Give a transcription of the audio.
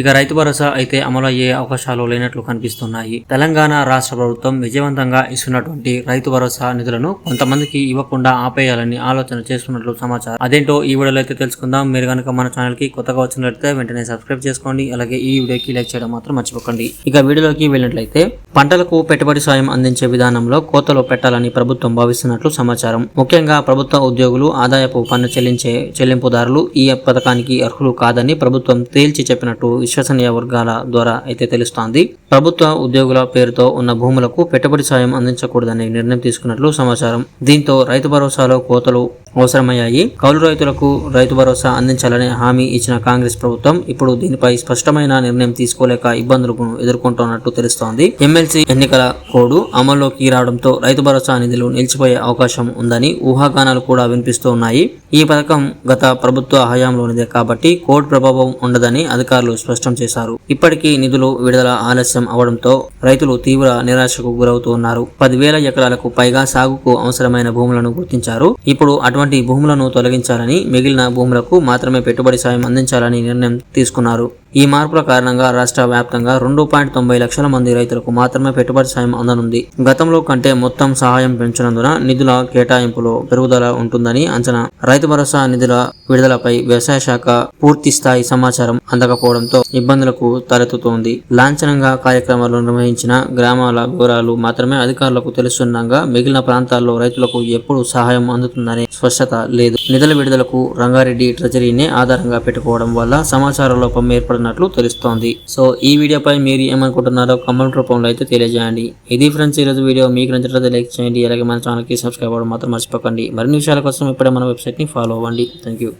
ఇక రైతు భరోసా అయితే అమలు అయ్యే అవకాశాలు లేనట్లు కనిపిస్తున్నాయి. తెలంగాణ రాష్ట్ర ప్రభుత్వం విజయవంతంగా ఇస్తున్నటువంటి రైతు భరోసా నిధులను కొంతమందికి ఇవ్వకుండా ఆపేయాలని ఆలోచన చేస్తున్నట్లు సమాచారం. అదేంటో ఈ వీడియోలో అయితే తెలుసుకుందాం. మీరు కనుక మన ఛానల్కి కొత్తగా వచ్చినట్లయితే వెంటనే సబ్స్క్రైబ్ చేసుకోండి. అలాగే ఈ వీడియోకి లైక్ చేయడం మాత్రం మర్చిపోకండి. ఇక వీడియోలోకి వెళ్ళినట్లయితే పంటలకు పెట్టుబడి సాయం అందించే విధానంలో కోతలు పెట్టాలని ప్రభుత్వం భావిస్తున్నట్లు సమాచారం. ముఖ్యంగా ప్రభుత్వ ఉద్యోగులు ఆదాయపు పన్ను చెల్లించే చెల్లింపుదారులు ఈ పథకానికి అర్హులు కాదని ప్రభుత్వం తేల్చి చెప్పినట్టు విశ్వసనీయ వర్గాల ద్వారా అయితే తెలుస్తోంది. ప్రభుత్వ ఉద్యోగుల పేరుతో ఉన్న భూములకు పెట్టుబడి సాయం అందించకూడదనే నిర్ణయం తీసుకున్నట్లు సమాచారం. దీంతో రైతు భరోసాలో కోతలు అవసరమయ్యాయి. కౌలు రైతులకు రైతు భరోసా అందించాలని హామీ ఇచ్చిన కాంగ్రెస్ ప్రభుత్వం ఇప్పుడు దీనిపై స్పష్టమైన నిర్ణయం తీసుకోలేక ఇబ్బందులను ఎదుర్కొంటున్నట్టు తెలుస్తోంది. ఎమ్మెల్సీ ఎన్నికల కోడ్ అమల్లోకి రావడంతో రైతు భరోసా నిధులు నిలిచిపోయే అవకాశం ఉందని ఊహాగానాలు కూడా వినిపిస్తూ ఉన్నాయి. ఈ పథకం గత ప్రభుత్వ హయాంలోనిదే కాబట్టి కోడ్ ప్రభావం ఉండదని అధికారులు స్పష్టం చేశారు. ఇప్పటికీ నిధులు విడుదల ఆలస్యం అవడంతో రైతులు తీవ్ర నిరాశకు గురవుతూ ఉన్నారు. పదివేల ఎకరాలకు పైగా సాగుకు అవసరమైన భూములను గుర్తించారు. ఇప్పుడు అటువంటి భూములను తొలగించాలని మిగిలిన భూములకు మాత్రమే పెట్టుబడి సాయం అందించాలని నిర్ణయం తీసుకున్నారు ఈ మార్పుల కారణంగా రాష్ట్ర వ్యాప్తంగా రెండు పాయింట్ తొంభై లక్షల మంది రైతులకు మాత్రమే పెట్టుబడి సాయం అందనుంది. గతంలో కంటే మొత్తం సహాయం పెంచినందున నిధుల కేటాయింపులో పెరుగుదల ఉంటుందని అంచనా. రైతు భరోసా నిధుల విడుదలపై వ్యవసాయ శాఖ పూర్తి స్థాయి సమాచారం అందకపోవడంతో ఇబ్బందులకు తలెత్తుతోంది. లాంఛనంగా కార్యక్రమాలు నిర్వహించిన గ్రామాల వివరాలు మాత్రమే అధికారులకు తెలుస్తుండగా మిగిలిన ప్రాంతాల్లో రైతులకు ఎప్పుడు సహాయం అందుతుందనే స్పష్టత లేదు. నిధుల విడుదలకు రంగారెడ్డి ట్రెజరీనే ఆధారంగా పెట్టుకోవడం వల్ల సమాచార లోపం చేస్తున్నట్లు తెలుస్తోంది. సో ఈ వీడియోపై మీరు ఏమనుకుంటున్నారో కామెంట్ రూపంలో అయితే తెలియజేయండి. ఇది ఫ్రెండ్స్ ఈరోజు వీడియో. మీకు నచ్చినట్లయితే లైక్ చేయండి. అలాగే మన ఛానల్కి సబ్స్క్రైబ్ అవ్వడం మాత్రం మర్చిపోకండి. మరిన్ని విషయాల కోసం ఇప్పుడే మన వెబ్సైట్ని ఫాలో అవ్వండి. Thank you